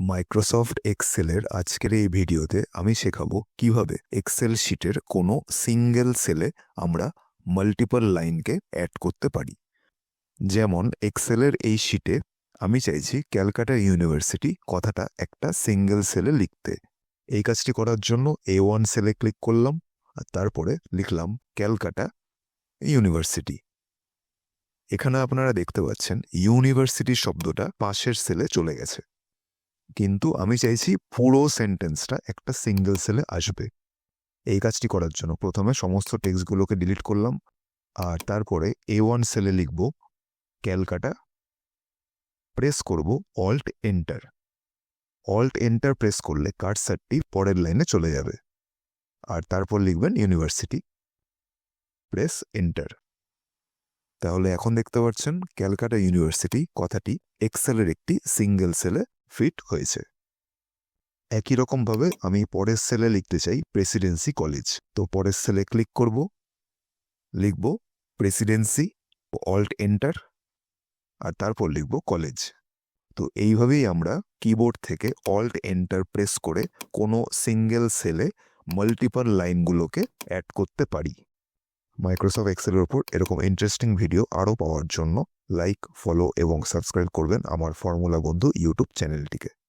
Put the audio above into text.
Microsoft এক্সেলের আজকের এই ভিডিওতে আমি শেখাবো কীভাবে এক্সেল শিটের কোনো সিঙ্গেল সেলে আমরা মাল্টিপল লাইনকে অ্যাড করতে পারি। যেমন এক্সেলের এই শিটে আমি চাইছি ক্যালকাটা ইউনিভার্সিটি কথাটা একটা সিঙ্গেল সেলে লিখতে। এই কাজটি করার জন্য এ ওয়ান সেলে ক্লিক করলাম, আর তারপরে লিখলাম ক্যালকাটা ইউনিভার্সিটি এখানে আপনারা দেখতে পাচ্ছেন ইউনিভার্সিটি শব্দটা পাশের সেলে চলে গেছে। কিন্তু আমি চাইছি পুরো সেন্টেন্সটা একটা সিঙ্গেল সেলে আসবে। এই কাজটি করার জন্য প্রথমে সমস্ত টেক্সটগুলোকে ডিলিট করলাম আর তারপরে এ ওয়ান সেলে লিখব, ক্যালকাটা প্রেস করব alt enter alt enter press করলে কার্সারটি পরের লাইনে চলে যাবে। আর তারপর লিখবেন ইউনিভার্সিটি প্রেস এন্টার তাহলে এখন দেখতে পাচ্ছেন ক্যালকাটা ইউনিভার্সিটি কথাটি এক্সেলের একটি সিঙ্গেল সেলে ফিট হয়েছে। একই রকমভাবে আমি পরের সেলে লিখতে চাই প্রেসিডেন্সি কলেজ তো পরের সেলে ক্লিক করব। লিখব প্রেসিডেন্সি অল্ট এন্টার আর তারপর লিখব কলেজ তো এইভাবেই আমরা কিবোর্ড থেকে অল্ট এন্টার প্রেস করে কোনো সিঙ্গেল সেলে মাল্টিপল লাইনগুলোকে অ্যাড করতে পারি। মাইক্রোসফট এক্সেলের ওপর এরকম ইন্টারেস্টিং ভিডিও আরও পাওয়ার জন্য লাইক ফলো এবং সাবস্ক্রাইব করবেন আমার ফর্মুলা বন্ধু ইউটিউব চ্যানেলটিকে